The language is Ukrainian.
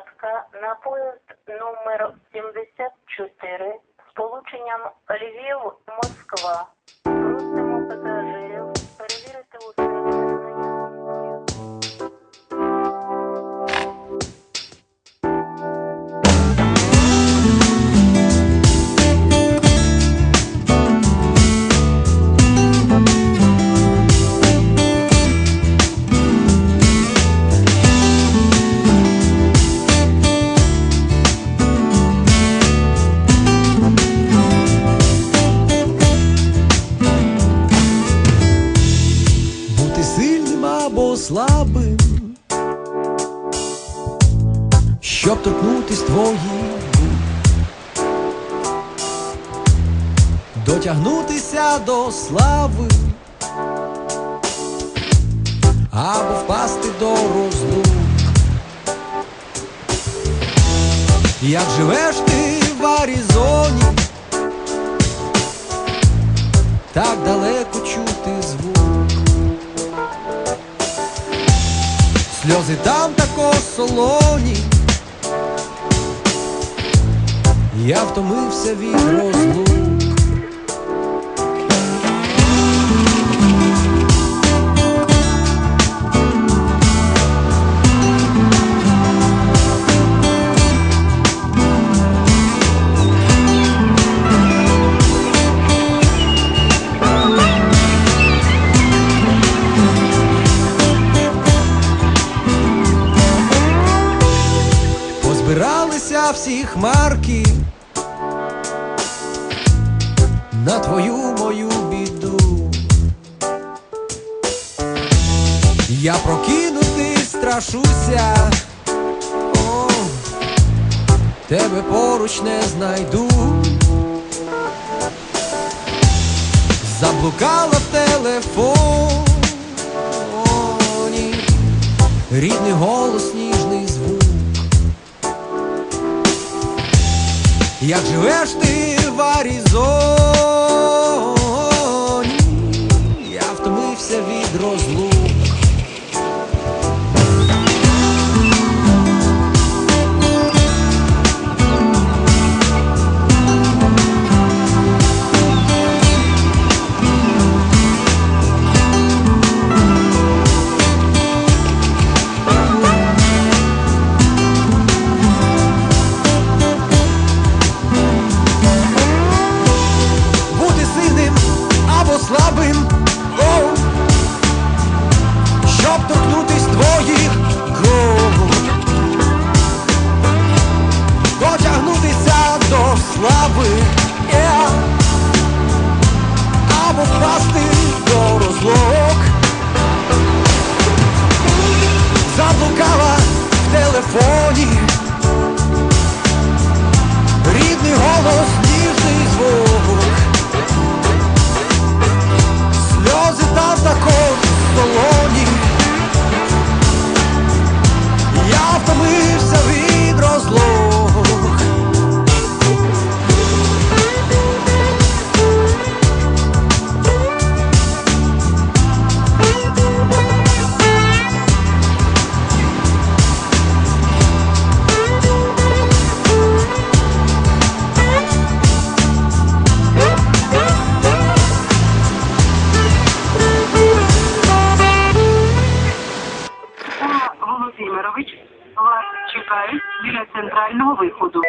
посадка на поїзд номер 74 з полученням Львів-Москва. Просимо або слабим, щоб торкнутись твоїх дотягнутися до слави, або впасти до розлук. Як живеш ти в Аризоні, так далеко чути Сльози там тако солоні. Я втомився від розлук. Позбиралися всі хмарки на твою мою біду. Я прокинути страшуся, О, тебе поруч не знайду. Заблукала в телефоні, Як живеш ти в Аризоні, я втомився від розлук. Слави, Центрального виходу.